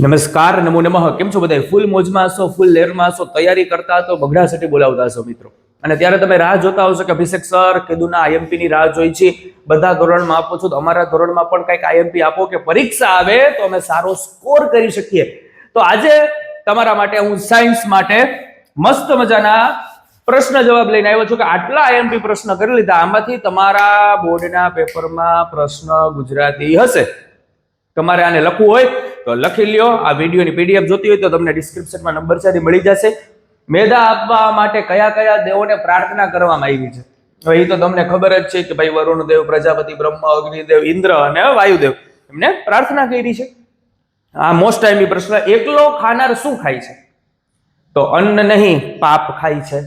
નમસ્કાર, નમો નમઃ. કેમ છો બધા ફૂલ મોજમાં હશો, ફૂલ લેરમાં હશો, તૈયારી કરતા તો બગડા સટી બોલાવતા હશો મિત્રો. અને ત્યારે તમે રાહ જોતા હશો કે અભિષેક સર કેદુના આઈએમપી ની રાહ જોઈ છે. બધા ધોરણમાં આપો છો. તો અમારા ધોરણમાં પણ કંઈક આઈએમપી આપો કે પરીક્ષા આવે તો અમે સારો સ્કોર કરી શકીએ. તો આજે તમારા માટે હું સાયન્સ માટે મસ્ત મજાના પ્રશ્ન જવાબ લઈને આવ્યો છું કે આટલા આઈએમપી પ્રશ્ન કરી લીધા. આમાંથી તમારા બોર્ડના પેપરમાં પ્રશ્ન ગુજરાતી હશે. તમારે આને લખવું હોય તો લખી લ્યો. આ વિડીયોની પીડીએફ જોતી હોય તો તમને ડિસ્ક્રિપ્શનમાં નંબર છે મળી જશે. મેદા આપવા માટે કયા કયા દેવોને પ્રાર્થના કરવામાં આવી છે? હવે એ તો તમને ખબર જ છે કે ભાઈ વરુણ દેવ પ્રજાપતિ, બ્રહ્મ, અગ્નિદેવ, ઇન્દ્ર અને વાયુદેવ એમને પ્રાર્થના કરી છે. આ મોસ્ટ ટાઈમ પ્રશ્ન, એકલો ખાનાર શું ખાય છે? તો અન્ન નહીં, પાપ ખાય છે.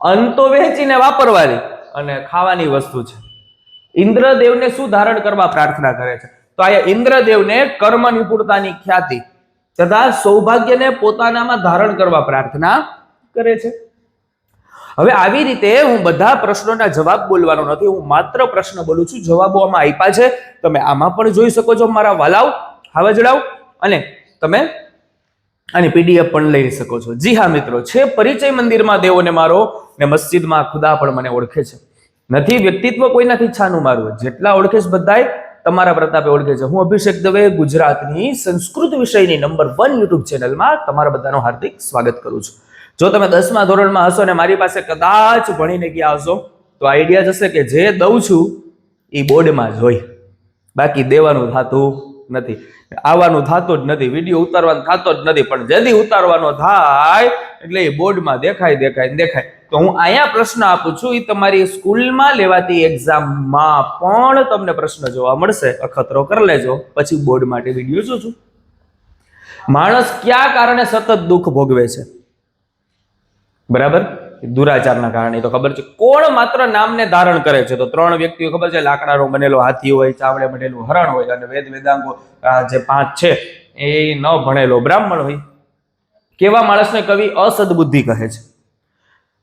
અન્ન તો વહેંચીને વાપરવાની અને ખાવાની વસ્તુ છે. ઇન્દ્રદેવને શું ધારણ કરવા પ્રાર્થના કરે છે? તો આ ઇન્દ્રદેવને કર્મ નિપુણતાની ખ્યાતિ તથા સૌભાગ્યને પોતાનામાં ધારણ કરવા પ્રાર્થના કરે છે. હવે આવી રીતે હું બધા પ્રશ્નોના જવાબ બોલવાનો નથી, હું માત્ર પ્રશ્ન બોલું છું, જવાબો આમાં આપ્યા છે. તમે આમાં પણ જોઈ શકો છો, મારા વાલાવ હાવજડાવ અને તમે આની પીડીએફ પણ લઈ શકો છો. જી હા મિત્રો, છે પરિચય મંદિરમાં દેવોને મારો ને મસ્જિદમાં ખુદા પણ મને ઓળખે છે. નથી, વ્યક્તિત્વ કોઈનાથી છાનું મારવું જેટલા ઓળખે છે બધાય તમારા પ્રતાપે ઓળખે છે. હું અભિષેક દવે, ગુજરાતની સંસ્કૃત વિષયની નંબર વન યુટ્યુબ ચેનલમાં તમારા બધાનું હાર્દિક સ્વાગત કરું છું. જો તમે દસમા ધોરણમાં હશો ને મારી પાસે કદાચ ભણીને ગયા હશો, તો આઈડિયા જશે કે જે દઉં છું એ બોર્ડમાં જ હોય. બાકી દેવાનું થતું નથી. આવવાનું થતું જ નથી, વીડિયો ઉતારવાનો થતો જ નથી, પણ જલ્દી ઉતારવાનો થાય, એટલે એ બોર્ડમાં દેખાય દેખાય દેખાય. તો હું અહીંયા પ્રશ્ન આપું છું એ તમારી સ્કૂલમાં લેવાતી એક્ઝામમાં પણ તમને પ્રશ્ન જોવા મળશે. અખતરો કરી લેજો. પછી બોર્ડ માટે વીડિયો જોજો. માણસ કયા કારણે સતત દુઃખ ભોગવે છે? બરાબર? દુરાચારના કારણે તો ખબર છે. કોણ માત્ર નામને ધારણ કરે છે? તો ત્રણ વ્યક્તિઓ ખબર છે, લાકડાનો બનેલો હાથી હોય, ચાવડે બનેલું હરણ હોય અને વેદ વેદાંગો જે પાંચ છે, એ ન ભણેલો બ્રાહ્મણ હોય. કેવા માણસને કવિ અસદબુદ્ધિ કહે છે.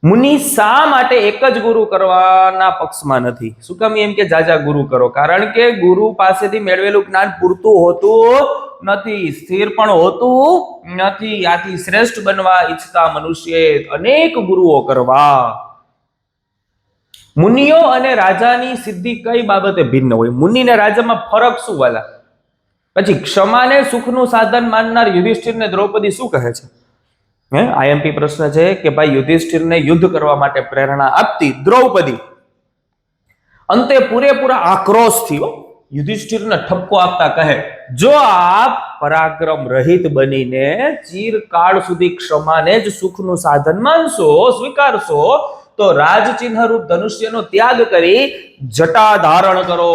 મુનિ શા માટે એક જ ગુરુ કરવાના પક્ષમાં નથી? શું કામ એમ કે જાજા ગુરુ કરો? કારણ કે ગુરુ પાસેથી મેળવેલું જ્ઞાન પૂરતું હોતું નથી સ્થિર પણ હોતું નથી. આથી શ્રેષ્ઠ બનવા ઈચ્છતા મનુષ્ય અનેક ગુરુઓ કરવા. મુનિઓ અને રાજાની સિદ્ધિ કઈ બાબતે ભિન્ન હોય? મુનિ ને રાજામાં ફરક શું વાલા? પછી ક્ષમાને સુખનું સાધન માનનાર યુધિષ્ઠિરને દ્રૌપદી શું કહે છે? હે? આઈએમપી પ્રશ્ન છે કે ભાઈ યુધિષ્ઠિરને યુદ્ધ કરવા માટે પ્રેરણા આપતી દ્રૌપદી. અંતે પૂરેપૂરા આક્રોશથી હો, યુધિષ્ઠિરને ઠપકો આપતા કહે, જો આપ પરાક્રમ રહિત બનીને ચીરકાળ સુધી ક્ષમાને જ સુખનું સાધન માનશો, સ્વીકારશો, તો રાજચિહ્ન રૂપ ધનુષ્યનો ત્યાગ કરી જટા ધારણ કરો.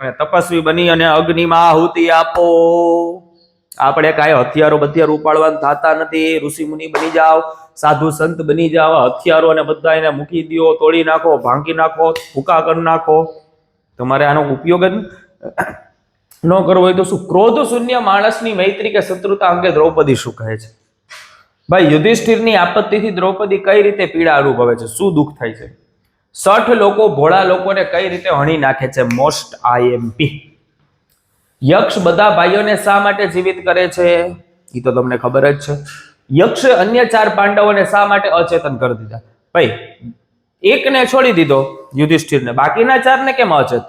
અને તપસ્વી બની અને અગ્નિમાં આહુતિ આપો. આપણે કાંઈ હથિયારો બથિયારો ઉપાડવાનું થતા નથી. ઋષિ મુનિ બની જાઓ, સાધુ સંત બની જાઓ, હથિયારો અને બધા એને મૂકી દો તોડી નાખો, ભાંગી નાખો, ભૂકા કરી નાખો. તમારે આનો ઉપયોગ જ ન કરવો હોય તો શું? ક્રોધ શૂન્ય માણસની મૈત્રી કે શત્રુતા અંગે દ્રૌપદી શું કહે છે? ભાઈ, યુધિષ્ઠિરની આપત્તિથી દ્રૌપદી કઈ રીતે પીડા અનુભવે છે? શું દુઃખ થાય છે? સઠ લોકો, ભોળા લોકોને કઈ રીતે હણી નાખે છે? મોસ્ટ આઈએમપી યક્ષ બધા ભાઈઓને શા માટે જીવિત કરે છે? એ તો તમને ખબર જ છે. યક્ષે અન્ય ચાર પાંડવોને શા માટે અચેતન કરી દીધા? ભાઈ એકને છોડી દીધો યુધિષ્ઠિરને. બાકીના ચારને કેમ અચેત?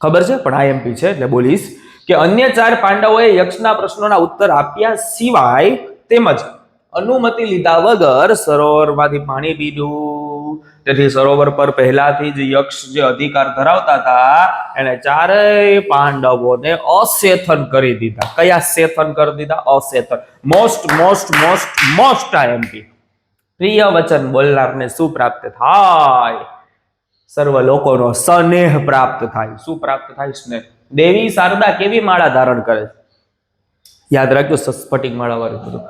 ખબર છે? પણ આઈએમપી છે, એટલે બોલીશ કે અન્ય ચાર પાંડવોએ યક્ષના પ્રશ્નોના ઉત્તર આપ્યા સિવાય તેમજ અનુમતિ લીધા વગર સરોવરમાંથી પાણી પીધું. તેથી સરોવર પર પહેલાથી જ યક્ષ જે અધિકાર ધરાવતા હતા એને ચારેય પાંડવોને અસેથન કરી દીધા. કયા સેથન કરી દીધા? અસેથન. Most most most most IMP પ્રિય વચન બોલનારને શું પ્રાપ્ત થાય? સર્વ લોકોનો સ્નેહ પ્રાપ્ત થાય. શું પ્રાપ્ત થાય? સ્નેહ. દેવી શારદા કેવી માળા ધારણ કરે છે? યાદ રાખજો સ્ફટિક માળા વાળું બધું.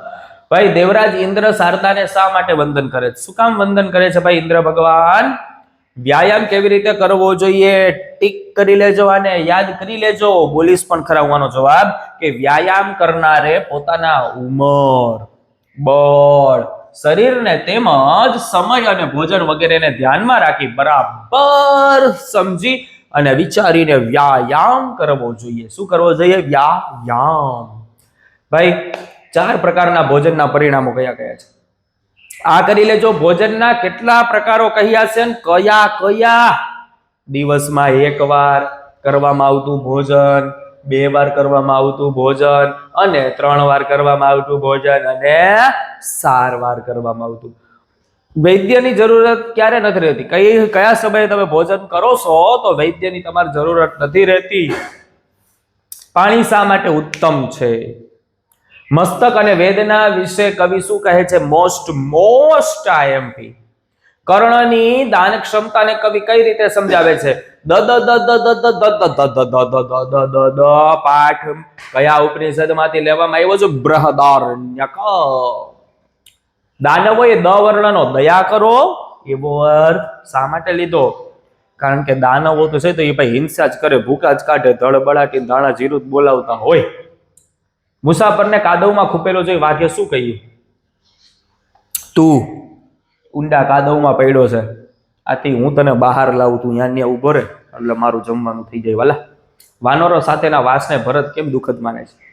ભાઈ, દેવરાજ ઇન્દ્ર શારદાને શા માટે વંદન કરે છે? શું કામ વંદન કરે છે ભાઈ ઇન્દ્ર ભગવાન? વ્યાયામ કેવી રીતે કરવો જોઈએ? ટીક કરી લેજો અને યાદ કરી લેજો. બોલીશ પણ ખરા હોવાનો જવાબ કે વ્યાયામ કરનારે પોતાના ઉંમર, બળ શરીરને તેમજ સમય અને ભોજન વગેરેને ધ્યાનમાં રાખી બરાબર સમજી અને વિચારીને વ્યાયામ કરવો જોઈએ. શું કરવો જોઈએ? વ્યાયામ. ભાઈ, ચાર પ્રકારના ભોજનના પરિણામો કયા કયા છે? આ કરી લેજો. ભોજનના કેટલા પ્રકારો કહ્યા છે કયા કયા? દિવસમાં એકવાર કરવામાં આવતું ભોજન બે વાર કરવામાં આવતું ભોજન અને ત્રણ વાર કરવામાં આવતું ભોજન અને સાર વાર કરવામાં આવતું. વૈદ્યની જરૂરત ક્યારે નથી રહેતી? કઈ, કયા સમયે તમે ભોજન કરો છો તો વૈદ્યની તમારે જરૂરત નથી રહેતી. પાણી શા માટે ઉત્તમ છે? મસ્તક અને વેદના વિશે કવિ શું કહે છે? મોસ્ટ મોસ્ટ આઈએમપી કર્ણની દાન ક્ષમતાને કવિ કઈ રીતે સમજાવે છે દ દ દ દ દ દ દ દ પાઠ કયા ઉપનિષદમાંથી લેવામાં આવ્યો છે બૃહદારણ્યક દાનવોએ દ વર્ણનો દયા કરો એવો અર્થ શા માટે લીધો કારણ કે દાનવો તો છે તો એ ભાઈ હિંસા જ કરે ભૂકા જ કાઢે ધડબડાટી ધાણા જીરું જ બોલાવતા હોય મુસાફરને કાદવમાં ખૂપેલો જોઈ વાક્ય શું કહ્યું તું ઊંડા કાદવમાં પડ્યો છે. આથી હું તને બહાર લાવું તું ત્યાં ત્યાં ઊભો રહે. એટલે મારું જમવાનું થઈ જાય. વાલા, વાનરો સાથેના વાસને ભરત કેમ દુઃખદ માને છે?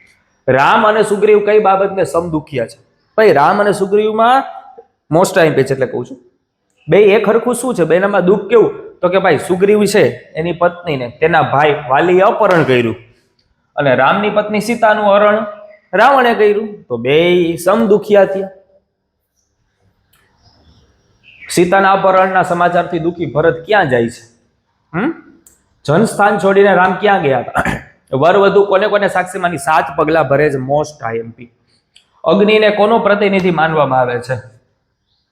રામ અને સુગ્રીવ કઈ બાબતને સમદુખ્યા છે? ભાઈ, રામ અને સુગ્રીવમાં મોસ્ટ ટાઈમ પેચ એટલે કહું છું. બે એક હરખું શું છે? બેનામાં દુઃખ કેવું? તો કે ભાઈ, સુગ્રીવ છે, એની પત્નીને, તેના ભાઈ વાલીએ અપહરણ કર્યું. અને રામની પત્ની સીતાનું હરણ રાવણે કર્યું. તો બે સમદુખિયા થયા. સીતાના અપહરણના સમાચારથી દુઃખી ભરત ક્યાં જાય છે? હમ? જનસ્થાન છોડીને રામ ક્યાં ગયા હતા? વર વધુ કોને કોને સાક્ષીમાંની સાત પગલા ભરે છે મોસ્ટ આઈએમપી અગ્નિને કોનો પ્રતિનિધિ માનવામાં આવે છે?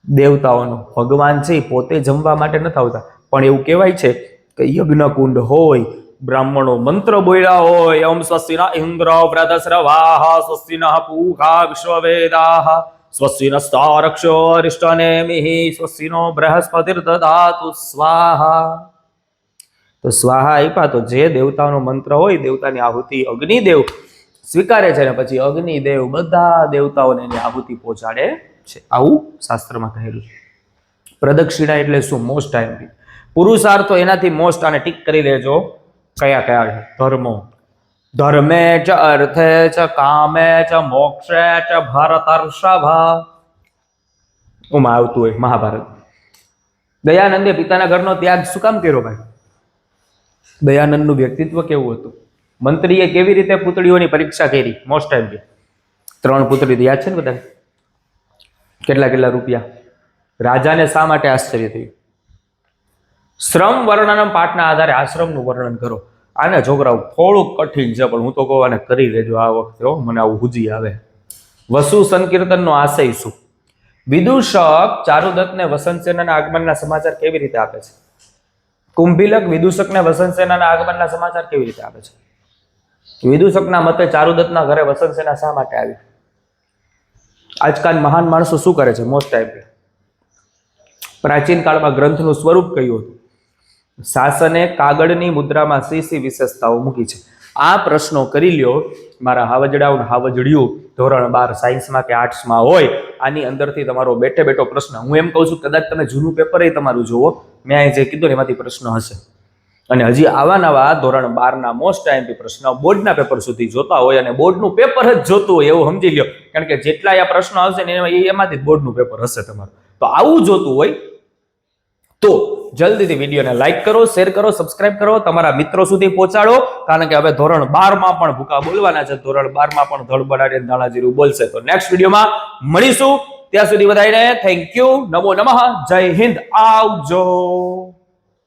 દેવતાઓનો. ભગવાન છે પોતે જમવા માટે નથી આવતા. પણ એવું કહેવાય છે કે યજ્ઞકુંડ હોય, બ્રાહ્મણો મંત્ર બોલ્યા હોય ઓમ સ્વસ્તિના ઇન્દ્ર વ્રતસ્રવાહ સ્વસ્તિના પૂખા વિશ્વવેદાહ સ્વસ્તિનસ્તારક્ષો અરિષ્ટનેમિઃ સ્વસ્તિનો બૃહસ્પતિર દદાતુ સ્વાહા તો સ્વાહા આપ્યા તો જે દેવતાનો મંત્ર હોય દેવતાની આહુતિ અગ્નિદેવ સ્વીકારે છે ને પછી અગ્નિદેવ બધા દેવતાઓને એની આહુતિ પહોંચાડે છે. આવું શાસ્ત્રમાં કહેલું પ્રદક્ષિણા એટલે શું? મોસ્ટ ટાઈમ પુરુષાર્થો એનાથી મોસ્ટ અને ટીક કરી લેજો કયા કયા ધર્મો? ધર્મે ચ અર્થે ચ કામે ચ મોક્ષે ચ ભરતર્ષભા ઉમાં આવતું હોય, મહાભારત. દયાનંદે પિતાના ઘરનો ત્યાગ શું કામ કર્યો ભાઈ? દયાનંદનું વ્યક્તિત્વ કેવું હતું? મંત્રીએ કેવી રીતે પુતળીઓની પરીક્ષા કરી? મોસ્ટ ટાઈમ ત્રણ પુતળી તો યાદ છે ને બધા? કેટલા કેટલા રૂપિયા? રાજાને શા માટે આશ્ચર્ય થયું? શ્રમ વર્ણનમ પાઠના આધારે આશ્રમનું વર્ણન કરો. આને છોકરાઓ થોડુંક કઠિન છે, પણ હું તો કહું આને કરી લેજો આ વખતે હો, મને આવું હુજી આવે. વસુ સંકીર્તનનો આશય શું? વિદૂષક ચારુદત્તને વસંત સેનાના આગમનના સમાચાર કેવી રીતે આપે છે? કુંભિલક વિદૂષકને વસંત સેનાના આગમનના સમાચાર કેવી રીતે આપે છે? વિદૂષકના મતે ચારુદત્તના ઘરે વસંત સેના શા માટે આવી? આજકાલ મહાન માણસો શું કરે છે? મોસ્ટ ટાઈમ પ્રાચીન કાળમાં ગ્રંથનું સ્વરૂપ કયું હતું? શાસને કાગળની મુદ્રામાં સી સી વિશેષતાઓ મૂકી છે? આ પ્રશ્નો કરી લ્યો. મારા હાવજડાઓ ને હાવજડિયું ધોરણ બાર સાયન્સમાં કે આર્ટ્સમાં હોય, આની અંદરથી તમારો બેઠે બેઠો પ્રશ્ન. હું એમ કહું છું, કદાચ તમે જૂનું પેપર એ તમારું જુઓ. મેં અહીં જે કીધું એમાંથી પ્રશ્ન હશે. અને હજી આવા નવા ધોરણ બારના મોસ્ટ ટાઈમથી પ્રશ્ન બોર્ડના પેપર સુધી જોતા હોય અને બોર્ડનું પેપર જ જોતું હોય એવું સમજી લ્યો. કારણ કે જેટલા આ પ્રશ્નો આવશે ને એમાં- એમાંથી જ બોર્ડનું પેપર હશે તમારું. તો આવું જોતું હોય તો જલ્દીથી વિડીયોને લાઈક કરો શેર કરો સબસ્ક્રાઇબ કરો, તમારા મિત્રો સુધી પહોંચાડો. કારણ કે હવે ધોરણ બારમાં પણ ભૂકા બોલવાના છે. ધોરણ બારમાં પણ ધડબડાટે દાણાજીરું બોલશે. તો નેક્સ્ટ વિડીયોમાં મળીશું. ત્યાં સુધી બધાને થેન્ક યુ નમો નમઃ. જય હિન્દ. આવજો.